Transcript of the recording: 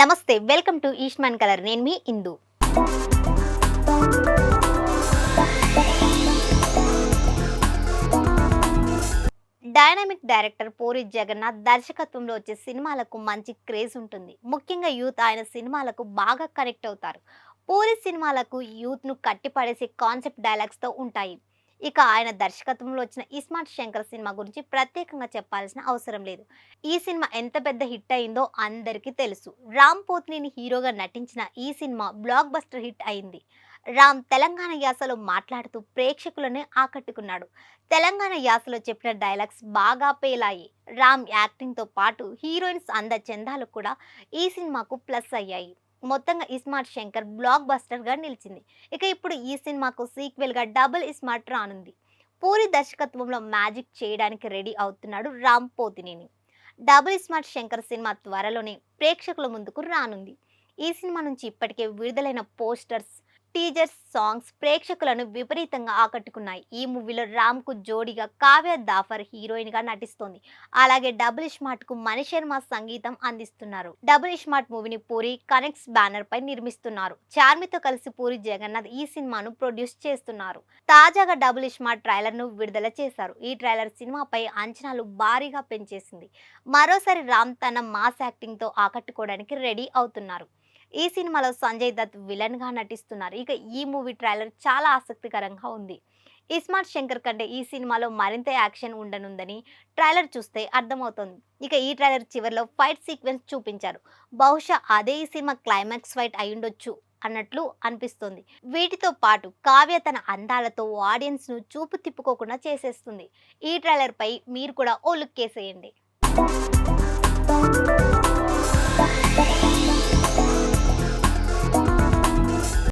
నమస్తే welcome to ఈష్మాన్ colour. నేను మీ ఇందు. డైనమిక్ డైరెక్టర్ పూరి జగన్నాథ్ దర్శకత్వంలో వచ్చే సినిమాలకు మంచి క్రేజ్ ఉంటుంది. ముఖ్యంగా యూత్ ఆయన సినిమాలకు బాగా కనెక్ట్ అవుతారు. పూరి సినిమాలకు యూత్ను కట్టిపడేసే కాన్సెప్ట్ డైలాగ్స్తో ఉంటాయి. ఇక ఆయన దర్శకత్వంలో వచ్చిన ఇస్మార్ట్ శంకర్ సినిమా గురించి ప్రత్యేకంగా చెప్పాల్సిన అవసరం లేదు. ఈ సినిమా ఎంత పెద్ద హిట్ అయిందో అందరికీ తెలుసు. రామ్ పోత్నిని హీరోగా నటించిన ఈ సినిమా బ్లాక్ బస్టర్ హిట్ అయింది. రామ్ తెలంగాణ యాసలో మాట్లాడుతూ ప్రేక్షకులను ఆకట్టుకున్నాడు. తెలంగాణ యాసలో చెప్పిన డైలాగ్స్ బాగా పేలాయి. రామ్ యాక్టింగ్తో పాటు హీరోయిన్స్ అంద చందాలు కూడా ఈ సినిమాకు ప్లస్ అయ్యాయి. మొత్తంగా ఇస్మార్ట్ శంకర్ బ్లాక్ బస్టర్గా నిలిచింది. ఇక ఇప్పుడు ఈ సినిమాకు సీక్వెల్గా డబుల్ ఇస్మార్ట్ రానుంది. పూరి దర్శకత్వంలో మ్యాజిక్ చేయడానికి రెడీ అవుతున్నాడు రామ్ పోతినేని. డబుల్ ఇస్మార్ట్ శంకర్ సినిమా త్వరలోనే ప్రేక్షకుల ముందుకు రానుంది. ఈ సినిమా నుంచి ఇప్పటికే విడుదలైన పోస్టర్స్ టీజర్స్ సాంగ్స్ ప్రేక్షకులను విపరీతంగా ఆకట్టుకున్నాయి. ఈ మూవీలో రామ్కు జోడిగా కావ్య దాఫర్ హీరోయిన్గా నటిస్తోంది. అలాగే డబుల్ ఇష్మార్ట్కు మణి శర్మ సంగీతం అందిస్తున్నారు. డబుల్ ఇష్మార్ట్ మూవీని పూరి కనెక్ట్స్ బ్యానర్ పై నిర్మిస్తున్నారు. చార్మితో కలిసి పూరి జగన్నాథ్ ఈ సినిమాను ప్రొడ్యూస్ చేస్తున్నారు. తాజాగా డబుల్ ఇష్మార్ట్ ట్రైలర్ను విడుదల చేశారు. ఈ ట్రైలర్ సినిమాపై అంచనాలు భారీగా పెంచేసింది. మరోసారి రామ్ తన మాస్ యాక్టింగ్తో ఆకట్టుకోవడానికి రెడీ అవుతున్నారు. ఈ సినిమాలో సంజయ్ దత్ విలన్గా నటిస్తున్నారు. ఇక ఈ మూవీ ట్రైలర్ చాలా ఆసక్తికరంగా ఉంది. ఇస్మార్ట్ శంకర్ కంటే ఈ సినిమాలో మరింత యాక్షన్ ఉండనుందని ట్రైలర్ చూస్తే అర్థమవుతుంది. ఇక ఈ ట్రైలర్ చివరిలో ఫైట్ సీక్వెన్స్ చూపించారు. బహుశా అదే ఈ సినిమా క్లైమాక్స్ ఫైట్ అయ్యుండొచ్చు అన్నట్లు అనిపిస్తుంది. వీటితో పాటు కావ్య తన అందాలతో ఆడియన్స్ను చూపు తిప్పుకోకుండా చేసేస్తుంది. ఈ ట్రైలర్ పై మీరు కూడా ఓ లుక్ వేసేయండి.